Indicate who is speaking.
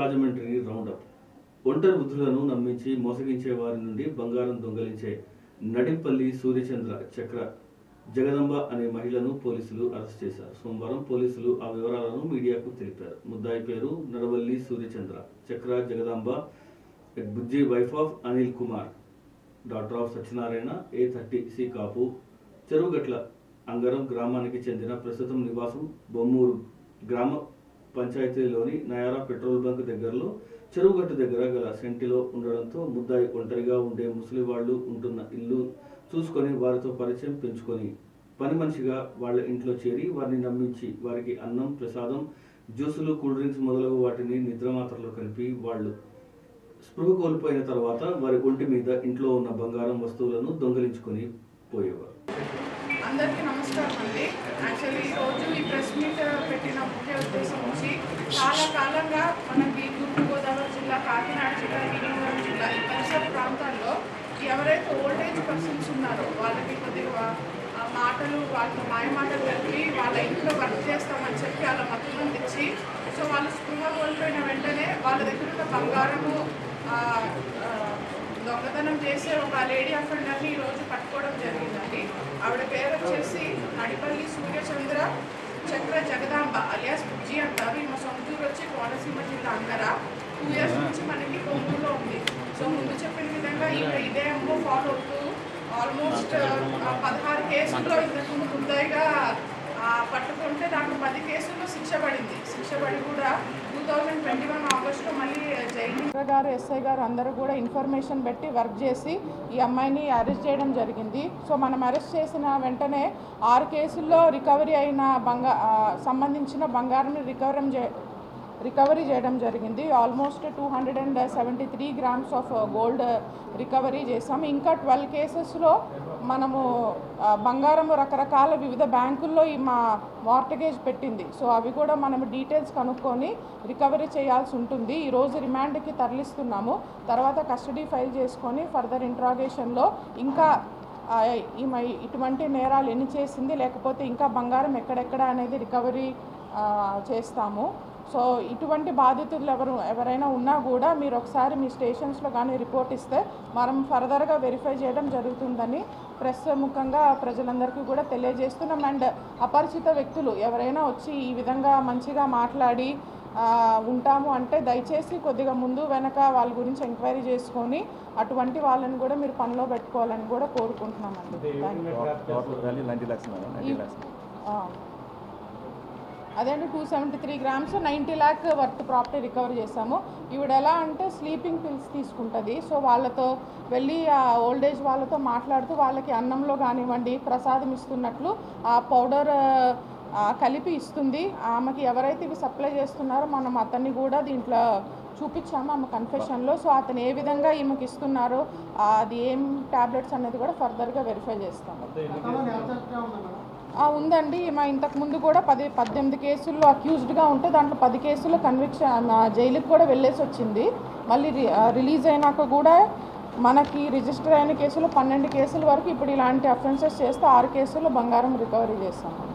Speaker 1: Rajahmundry round up. ఒంటరి వృద్ధులను నమ్మించి మోసగించే వారి నుండి బంగారం దొంగలించే నడింపల్లి సూర్యచంద్ర చక్ర జగదంబ అనే మహిళను పోలీసులు అరెస్ట్ చేశారు. సోమవారం పోలీసులు ఆ వివరాలను మీడియాకు తెలిపారు. ముద్దాయి పేరు Nadavalli Suryachandra Chakra Jagadamba Bujji wife of Anil Kumar daughter of Satyanarayana A thirty C Kapu Cheruvugatla Angaram గ్రామానికి చెందిన ప్రస్తుతం నివాసం బొమ్మూరు గ్రామ పంచాయతీలోని నయారా పెట్రోల్ బంక్ దగ్గరలో చెరువుగట్టు దగ్గర గల సెంటిలో ఉండడంతో ముద్దాయి ఒంటరిగా ఉండే ముసలి వాళ్ళు ఉంటున్న ఇల్లు చూసుకొని వారితో పరిచయం పెంచుకొని పని మనిషిగా వాళ్ళ ఇంట్లో చేరి వారిని నమ్మించి వారికి అన్నం ప్రసాదం జ్యూసులు కూల్ డ్రింక్స్ మొదలగు వాటిని నిద్రమాత్రలో కలిపి వాళ్ళు స్పృహ కోల్పోయిన తర్వాత వారి ఒంటి మీద ఇంట్లో ఉన్న బంగారం వస్తువులను దొంగలించుకొని పోయేవారు.
Speaker 2: అందరికీ నమస్కారం అండి యాక్చువల్లీ ఈరోజు ఈ ప్రెస్ మీట్ పెట్టినప్పుడు చాలా కాలంగా మనకి తూర్పుగోదావరి జిల్లా కాకినాడ జిల్లా విజయనగరం జిల్లా ఈ పరిసర ప్రాంతాల్లో ఎవరైతే ఓల్డేజ్ పర్సన్స్ ఉన్నారో వాళ్ళకి కొద్దిగా మాటలు వాళ్ళ మాయ మాటలు కలిపి వాళ్ళ ఇంట్లో వర్క్ చేస్తామని చెప్పి వాళ్ళ మద్దతులను తెచ్చి సో వాళ్ళు స్పృహ కోల్పోయిన వెంటనే వాళ్ళ దగ్గర ఉన్న బంగారము దొంగతనం చేసే ఒక లేడీ అఫెండర్ని ఈరోజు పట్టుకోవడం జరిగిందండి. ఆవిడ పేరు వచ్చేసి నడిపల్లి సూర్యచంద్ర చక్ర జగదాంబ అలియాస్ బుజ్జి అంటారు ఈమె సొంతూరు వచ్చి అంగర టూ ఇయర్స్ నుంచి మనకి కొమ్మూరులో ఉంది. సో ముందు చెప్పిన విధంగా ఈవిడ ఇదే ఎంఓ ఫాలో అవుతూ ఆల్మోస్ట్ పదహారు కేసుల్లో ఇంతకు ముందు ఆ, పట్టుకుంటే దాంట్లో పది కేసుల్లో శిక్ష పడింది. శిక్ష పడి కూడా టూ థౌజండ్ ట్వంటీ వన్ ఆగస్టులో మళ్ళీ జైలు. గారు ఎస్ఐ గారు అందరూ కూడా ఇన్ఫర్మేషన్ పెట్టి వర్క్ చేసి ఈ అమ్మాయిని అరెస్ట్ చేయడం జరిగింది. సో మనం అరెస్ట్ చేసిన వెంటనే ఆరు కేసుల్లో రికవరీ అయిన బంగా సంబంధించిన బంగారం రికవరం చే రికవరీ చేయడం జరిగింది. Almost two hundred and seventy three grams of gold recovery చేసాము ఇంకా ట్వెల్వ్ కేసెస్లో మనము బంగారము బంగారం రకరకాల వివిధ బ్యాంకుల్లో ఈ మా మార్టగేజ్ పెట్టింది. సో అవి కూడా మనం డీటెయిల్స్ కనుక్కొని రికవరీ చేయాల్సి ఉంటుంది. ఈరోజు రిమాండ్కి తరలిస్తున్నాము. తర్వాత కస్టడీ ఫైల్ చేసుకొని ఫర్దర్ ఇంట్రాగేషన్లో ఇంకా ఈమె ఇటువంటి నేరాలు ఎన్ని చేసింది లేకపోతే ఇంకా బంగారం ఎక్కడెక్కడ అనేది రికవరీ చేస్తాము. సో ఇటువంటి బాధితులు ఎవరు ఎవరైనా ఉన్నా కూడా మీరు ఒకసారి మీ స్టేషన్స్లో కానీ రిపోర్ట్ ఇస్తే మనం ఫర్దర్గా వెరిఫై చేయడం జరుగుతుందని ప్రెస్ ముఖంగా ప్రజలందరికీ కూడా తెలియజేస్తున్నాం. అండ్ అపరిచిత వ్యక్తులు ఎవరైనా వచ్చి ఈ విధంగా మంచిగా మాట్లాడి ఉంటాము అంటే దయచేసి కొద్దిగా ముందు వెనక వాళ్ళ గురించి ఎంక్వైరీ చేసుకొని అటువంటి వాళ్ళని కూడా మీరు పనిలో పెట్టుకోవాలని కూడా కోరుకుంటున్నామండి. Thank you
Speaker 3: total value ninety lakhs madam ninety lakhs
Speaker 2: ఆ. అదే అండి two seventy three grams ninety lakh worth property recover చేసాము ఈవిడ ఎలా అంటే స్లీపింగ్ పిల్స్ తీసుకుంటుంది. సో వాళ్ళతో వెళ్ళి ఆ ఓల్డ్ ఏజ్ వాళ్ళతో మాట్లాడుతూ వాళ్ళకి అన్నంలో కానివ్వండి ప్రసాదం ఇస్తున్నట్లు ఆ పౌడర్ కలిపి ఇస్తుంది. ఆమెకి ఎవరైతే ఇవి సప్లై చేస్తున్నారో మనం అతన్ని కూడా దీంట్లో చూపించాము ఆమె కన్ఫెషన్లో సో అతను ఏ విధంగా ఈమెకి ఇస్తున్నారో అది ఏం టాబ్లెట్స్ అనేది కూడా ఫర్దర్గా వెరిఫై చేస్తాము. ఉందండి. మా ఇంతకు ముందు కూడా పది పద్దెనిమిది కేసుల్లో అక్యూజ్డ్గా ఉంటే దాంట్లో పది కేసులు కన్విక్షన్ జైలుకి కూడా వెళ్ళేసి వచ్చింది. మళ్ళీ రి- రిలీజ్ అయినాక కూడా మనకి రిజిస్టర్ అయిన కేసులు పన్నెండు కేసుల వరకు ఇప్పుడు ఇలాంటి అఫెన్సెస్ చేస్తే ఆరు కేసుల్లో బంగారం రికవరీ చేస్తాము.